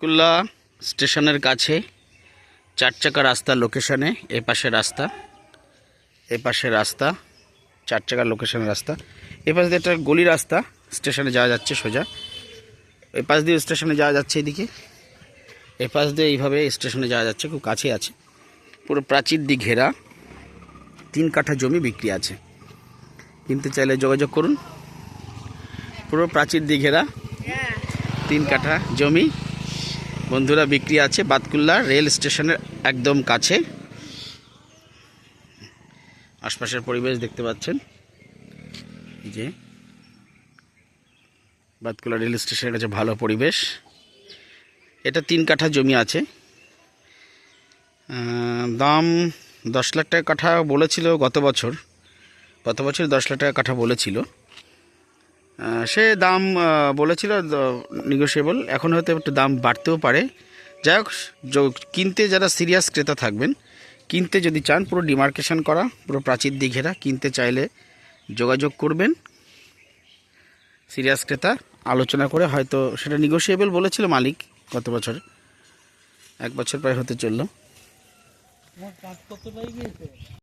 কুল্লা স্টেশনের কাছে চার চাকা রাস্তার লোকেশনে এ পাশে রাস্তা এ পাশে রাস্তা চার চাকার লোকেশনের রাস্তা। এ পাশ দিয়ে একটা গলি রাস্তা স্টেশনে যাওয়া যাচ্ছে সোজা। এ পাশ দিয়ে স্টেশনে যাওয়া যাচ্ছে এদিকে। এ পাশ দিয়ে এইভাবে স্টেশনে যাওয়া যাচ্ছে খুব কাছে আছে। পুরো প্রাচীর দিয়ে ঘেরা তিন কাঠা জমি বিক্রি আছে। কিনতে চাইলে যোগাযোগ করুন। পুরো প্রাচীর দিয়ে ঘেরা তিন কাঠা জমি। বন্ধুরা, বিক্রি আছে বাতকুল্লা রেল স্টেশনের একদম কাছে। আশপাশের পরিবেশ দেখতে পাচ্ছেন। যে বাতকুল্লা রেল স্টেশনের কাছে ভালো পরিবেশ। এটা তিন কাঠা জমি আছে। দাম দশ লাখ টাকা কাঠা বলেছিল গত বছর। গত বছর দশ লাখ টাকা কাঠা বলেছিল। সে দাম বলেছিল নিগোসিয়েবল এখন হয়তো একটু দাম বাড়তেও পারে। যাই হোক কিনতে যারা সিরিয়াস ক্রেতা থাকবেন, কিনতে যদি চান, পুরো ডিমার্কেশন করা, পুরো প্রাচীর দিয়ে ঘেরা কিনতে চাইলে যোগাযোগ করবেন। সিরিয়াস ক্রেতা, আলোচনা করে হয়তো সেটা নিগোসিয়েবল বলেছিল মালিক গত বছর। এক বছর প্রায় হতে চলল।